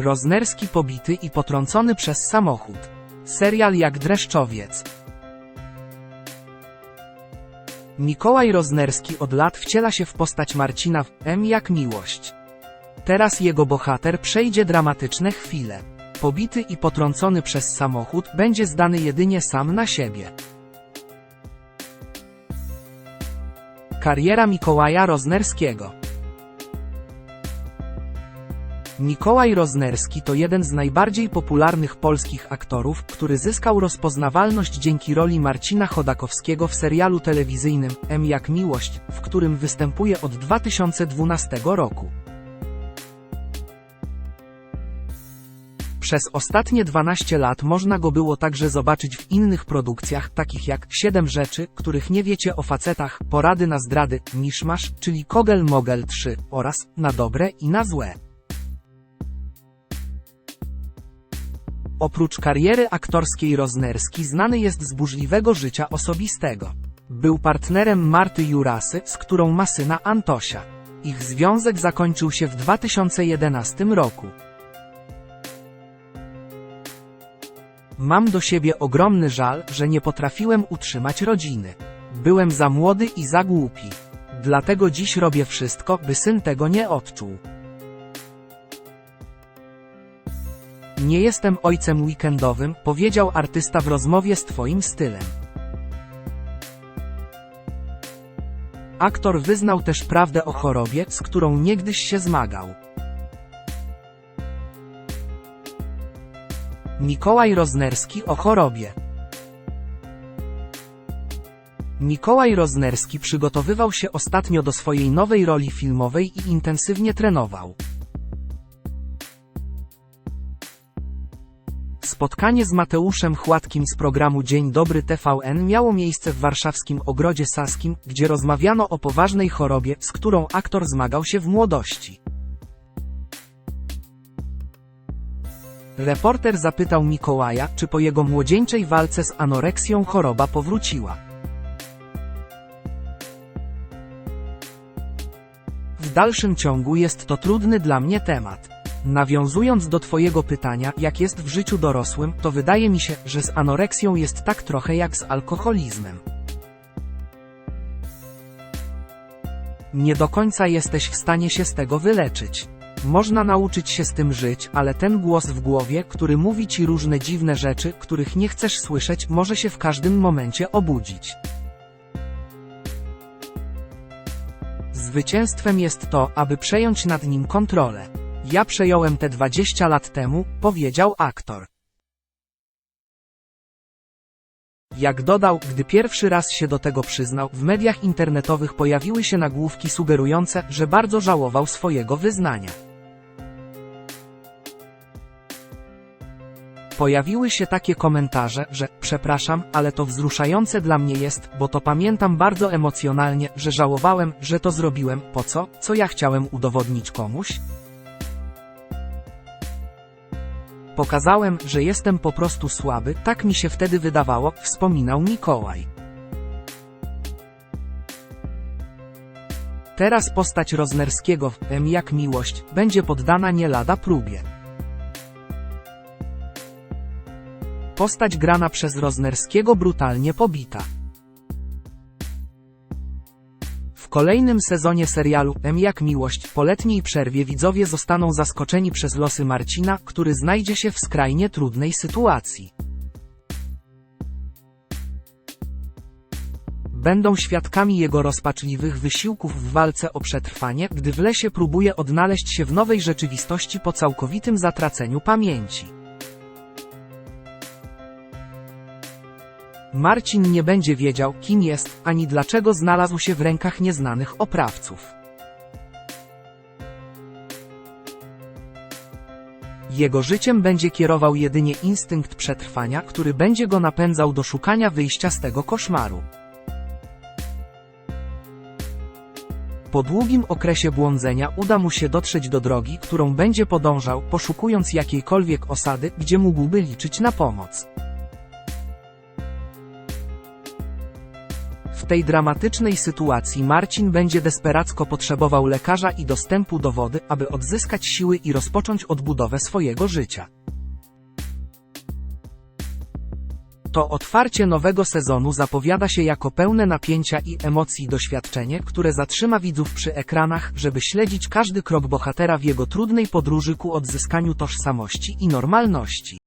Roznerski pobity i potrącony przez samochód. Serial jak dreszczowiec. Mikołaj Roznerski od lat wciela się w postać Marcina w M jak miłość. Teraz jego bohater przejdzie dramatyczne chwile. Pobity i potrącony przez samochód będzie zdany jedynie sam na siebie. Kariera Mikołaja Roznerskiego Mikołaj Roznerski to jeden z najbardziej popularnych polskich aktorów, który zyskał rozpoznawalność dzięki roli Marcina Chodakowskiego w serialu telewizyjnym M jak miłość, w którym występuje od 2012 roku. Przez ostatnie 12 lat można go było także zobaczyć w innych produkcjach, takich jak Siedem rzeczy, których nie wiecie o facetach, Porady na zdrady, Miszmasz, czyli Kogel Mogel 3 oraz Na dobre i na złe. Oprócz kariery aktorskiej Roznerski znany jest z burzliwego życia osobistego. Był partnerem Marty Jurasy, z którą ma syna Antosia. Ich związek zakończył się w 2011 roku. Mam do siebie ogromny żal, że nie potrafiłem utrzymać rodziny. Byłem za młody i za głupi. Dlatego dziś robię wszystko, by syn tego nie odczuł. Nie jestem ojcem weekendowym, powiedział artysta w rozmowie z Twoim stylem. Aktor wyznał też prawdę o chorobie, z którą niegdyś się zmagał. Mikołaj Roznerski o chorobie. Mikołaj Roznerski przygotowywał się ostatnio do swojej nowej roli filmowej i intensywnie trenował. Spotkanie z Mateuszem Chładkim z programu Dzień Dobry TVN miało miejsce w warszawskim Ogrodzie Saskim, gdzie rozmawiano o poważnej chorobie, z którą aktor zmagał się w młodości. Reporter zapytał Mikołaja, czy po jego młodzieńczej walce z anoreksją choroba powróciła. W dalszym ciągu jest to trudny dla mnie temat. Nawiązując do Twojego pytania, jak jest w życiu dorosłym, to wydaje mi się, że z anoreksją jest tak trochę jak z alkoholizmem. Nie do końca jesteś w stanie się z tego wyleczyć. Można nauczyć się z tym żyć, ale ten głos w głowie, który mówi ci różne dziwne rzeczy, których nie chcesz słyszeć, może się w każdym momencie obudzić. Zwycięstwem jest to, aby przejąć nad nim kontrolę. Ja przejąłem te 20 lat temu, powiedział aktor. Jak dodał, gdy pierwszy raz się do tego przyznał, w mediach internetowych pojawiły się nagłówki sugerujące, że bardzo żałował swojego wyznania. Pojawiły się takie komentarze, że przepraszam, ale to wzruszające dla mnie jest, bo to pamiętam bardzo emocjonalnie, że żałowałem, że to zrobiłem, po co, co ja chciałem udowodnić komuś? Pokazałem, że jestem po prostu słaby, tak mi się wtedy wydawało, wspominał Mikołaj. Teraz postać Roznerskiego w M jak miłość będzie poddana nie lada próbie. Postać grana przez Roznerskiego brutalnie pobita. Kolejnym sezonie serialu M jak miłość po letniej przerwie widzowie zostaną zaskoczeni przez losy Marcina, który znajdzie się w skrajnie trudnej sytuacji. Będą świadkami jego rozpaczliwych wysiłków w walce o przetrwanie, gdy w lesie próbuje odnaleźć się w nowej rzeczywistości po całkowitym zatraceniu pamięci. Marcin nie będzie wiedział, kim jest, ani dlaczego znalazł się w rękach nieznanych oprawców. Jego życiem będzie kierował jedynie instynkt przetrwania, który będzie go napędzał do szukania wyjścia z tego koszmaru. Po długim okresie błądzenia uda mu się dotrzeć do drogi, którą będzie podążał, poszukując jakiejkolwiek osady, gdzie mógłby liczyć na pomoc. Tej dramatycznej sytuacji Marcin będzie desperacko potrzebował lekarza i dostępu do wody, aby odzyskać siły i rozpocząć odbudowę swojego życia. To otwarcie nowego sezonu zapowiada się jako pełne napięcia i emocji doświadczenie, które zatrzyma widzów przy ekranach, żeby śledzić każdy krok bohatera w jego trudnej podróży ku odzyskaniu tożsamości i normalności.